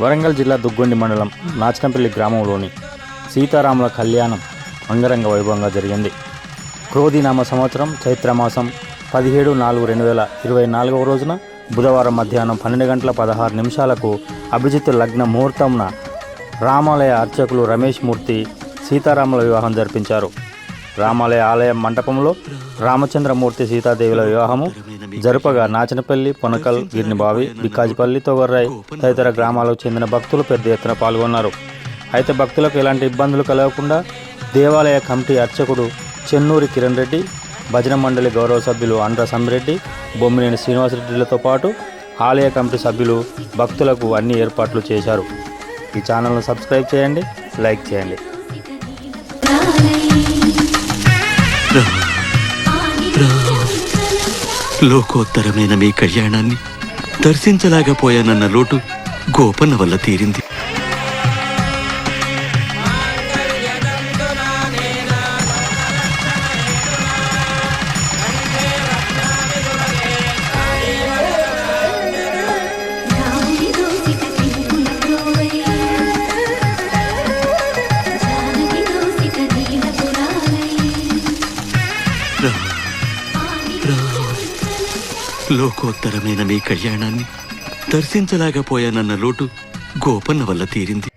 వరంగల్ జిల్లా దుగ్గొండి మండలం నాచనపల్లి గ్రామంలోని సీతారాముల కళ్యాణం అంగరంగ వైభవంగా జరిగింది. క్రోధినామ సంవత్సరం చైత్రమాసం పదిహేడు నాలుగు రెండు వేల ఇరవై నాలుగవ రోజున బుధవారం మధ్యాహ్నం పన్నెండు గంటల పదహారు నిమిషాలకు అభిజిత్ లగ్న ముహూర్తంన రామాలయ అర్చకులు రమేష్ మూర్తి సీతారాముల వివాహం జరిపించారు. రామాలయ ఆలయ మంటపంలో రామచంద్రమూర్తి సీతాదేవుల వివాహము జరుపగా నాచనపల్లి పొనకల్ గిర్నిబావి బిక్కాజిపల్లి తొగర్రాయ్ తదితర గ్రామాలకు చెందిన భక్తులు పెద్ద ఎత్తున పాల్గొన్నారు. అయితే భక్తులకు ఎలాంటి ఇబ్బందులు కలగకుండా దేవాలయ కమిటీ అర్చకుడు చెన్నూరి కిరణ్ రెడ్డి భజన మండలి గౌరవ సభ్యులు అండ్ర సమ్మిరెడ్డి బొమ్మినేని శ్రీనివాసరెడ్డిలతో పాటు ఆలయ కమిటీ సభ్యులు భక్తులకు అన్ని ఏర్పాట్లు చేశారు. ఈ ఛానల్ను సబ్స్క్రైబ్ చేయండి లైక్ చేయండి. లోకోత్తరమైన మీ కళ్యాణాన్ని దర్శించలేకపోయానన్న లోటు గోపన్న వల్ల తీరింది. లోకోత్తరమైన మీ కళ్యాణాన్ని దర్శించలేకపోయానన్న లోటు గోపన్న వల్ల తీరింది.